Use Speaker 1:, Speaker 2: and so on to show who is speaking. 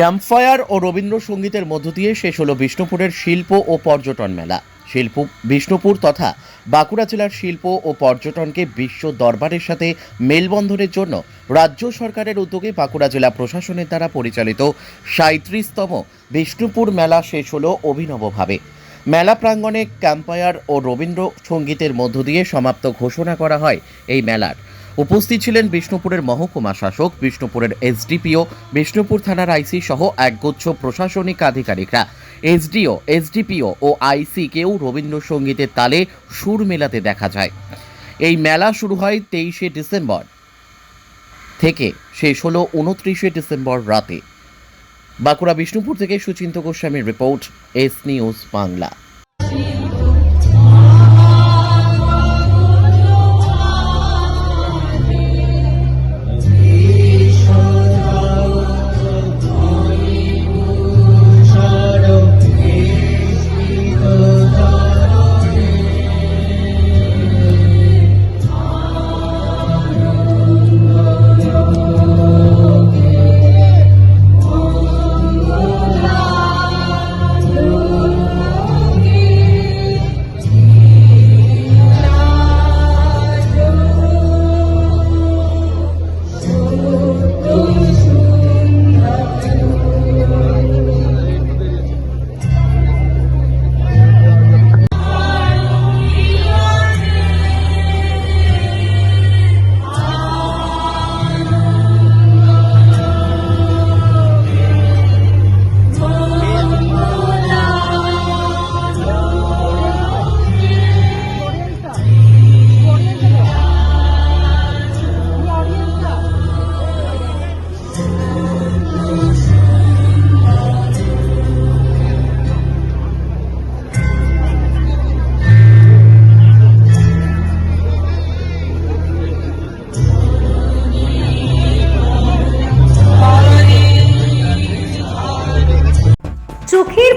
Speaker 1: Campfire ও রবীন্দ্রসঙ্গীতের মধ্য দিয়ে শেষ হলো বিষ্ণুপুরের শিল্প ও পর্যটন মেলা। শিল্প, বিষ্ণুপুর তথা বাঁকুড়া জেলার শিল্প ও পর্যটনকে বিশ্ব দরবারের সাথে মেলবন্ধনের জন্য রাজ্য সরকারের উদ্যোগে বাঁকুড়া জেলা প্রশাসনের দ্বারা পরিচালিত সাঁত্রিশতম বিষ্ণুপুর মেলা শেষ হলো অভিনবভাবে। মেলা প্রাঙ্গণে ক্যাম্পায়ার ও রবীন্দ্রসঙ্গীতের মধ্য দিয়ে সমাপ্ত ঘোষণা করা হয় এই মেলার। উপস্থিত ছিলেন বিষ্ণুপুরের মহকুমা শাসক, বিষ্ণুপুরের এসডিপিও, বিষ্ণুপুর থানার আইসি সহ একগুচ্ছ প্রশাসনিক আধিকারিকরা। এসডিও, এসডিপিও ও আইসিকেও রবীন্দ্রসঙ্গীতের তালে সুর মেলাতে দেখা যায়। এই মেলা শুরু হয় তেইশে ডিসেম্বর থেকে শেষ হলো উনত্রিশে ডিসেম্বর রাতে। বাঁকুড়া বিষ্ণুপুর থেকে সুচিন্ত গোস্বামীর রিপোর্ট, এস নিউজ বাংলা।